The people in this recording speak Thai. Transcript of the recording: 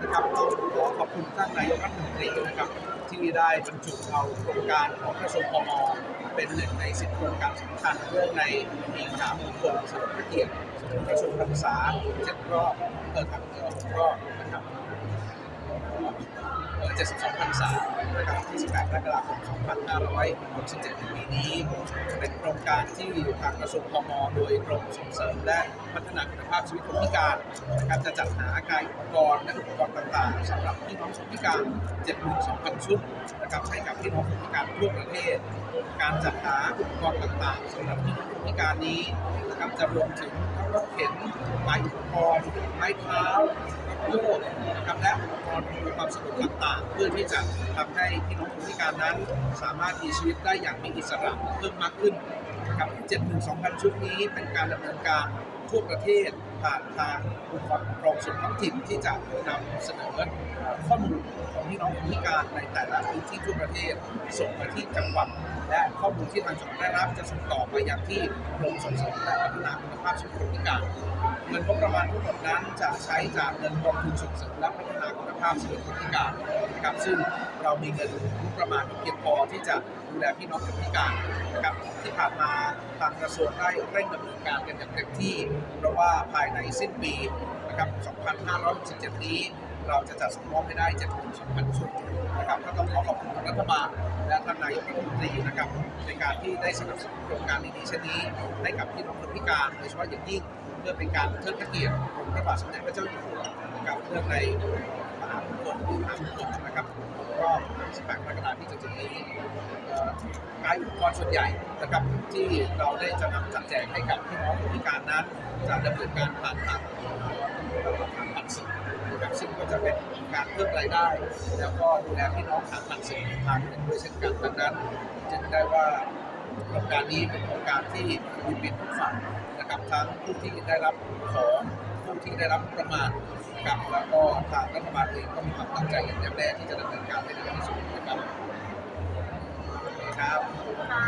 นะครับต้องขอขอบคุณท่านนายกรัฐมนตรีนะครับที่ได้บรรจุเอาโครงการของกระทรวงพมเป็นหนึ่งในสิบโครงการสำคัญเรื่องในปีมหามงคลเฉลิมพระเกียรติสมเด็จพระชนมพรษาเจ็ดรอบเออครับเออหกรอบนะครับเอ่อ72พรรษานะครับที่18กรกฎาคม2567ในปีนี้เป็น การที่ทางกระทรวงพมโดยกรมส่งเสริมและพัฒนาคุณภาพชีวิตคนพิการนะครับจะจัดหากายอุปกรณ์และอุปกรณ์ต่างๆสำหรับพี่น้องคนพิการ 72,000 ชุดนะครับให้กับพี่น้องคนพิการทั่วประเทศ การจัดหาอุปกรณ์ต่างๆสำหรับพี่น้องคนพิการนี้นะครับจะรวมถึงทั้งรถเข็นไม้อุปกรณ์ไม้เท้าโยกนะครับและอุปกรณ์อำนวยความสะดวกต่างๆ เพื่อที่จะทำให้พี่น้องคนพิการนั้น สามารถมีชีวิตได้อย่างมีอิสระเพิ่มมากขึ้น ครับ 72,000 ชุดนี้เป็นการดำเนินการทั่วประเทศ ผ่านทางองค์กรปกครองส่วนท้องถิ่นที่จะนำเสนอข้อมูลของพี่น้องคนพิการในแต่ละพื้นที่ทั่วประเทศ ส่งมาที่จังหวัด และข้อมูลที่ทางจังหวัดได้รับจะส่งต่อไปยังที่กรมส่งเสริมและพัฒนาคุณภาพชีวิตคนพิการเงินงบประมาณทั้งหมดนั้นจะใช้จากเงินกองทุนส่งเสริมและพัฒนาคุณภาพชีวิตคนพิการนะครับซึ่งเรามีเงินงบประมาณเพียงพอที่จะดูแลพี่น้องคนพิการนะครับที่ผ่านมาทางกระทรวงได้เร่งดำเนินการกันอย่างเต็มที่ เพราะว่าภายในสิ้นปีนะครับ 2567 นี้ เราจะจัดส่งมอบให้ได้72,000ชุดนะครับก็ต้องขอขอบคุณรัฐบาลและท่านนายกรัฐมนตรีนะครับในการที่ได้สนับสนุนโครงการดีๆเช่นนี้ให้กับพี่น้องคนพิการโดยเฉพาะอย่างยิ่งเพื่อเป็นการเทิดพระเกียรติองพระบาทสมเด็จพระเจ้าอยู่หัวนะครับเรื่องในมหามงคลมหามงคลนะครับ รอบ18กราคมที่จะถึงนี้เอ่อกายอุปกรณ์ส่วนใหญ่นะครับที่เราได้จะนำจัดแจกให้กับพี่น้องคนพิการนั้น จะดำเนินการผ่านทางผ่านสื่อนะครับซึ่งก็จะเป็นการเพิ่มรายได้ แล้วก็ดูแลพี่น้องทางผ่านสื่อทางหนึ่งด้วยเช่นกันดังนั้นจึงได้ว่าโครงการนี้เป็นโครงการที่มีปิดทุกฝ่ายนะครับทั้งผู้ที่ได้รับของ ผู้ที่ได้รับประมาณนะครับแล้วก็ทางรัฐบาลเองก็มีความตั้งใจอย่างแน่วแน่ที่จะดำเนินการให้ดีที่สุดนะครับโอเคครับค่ะ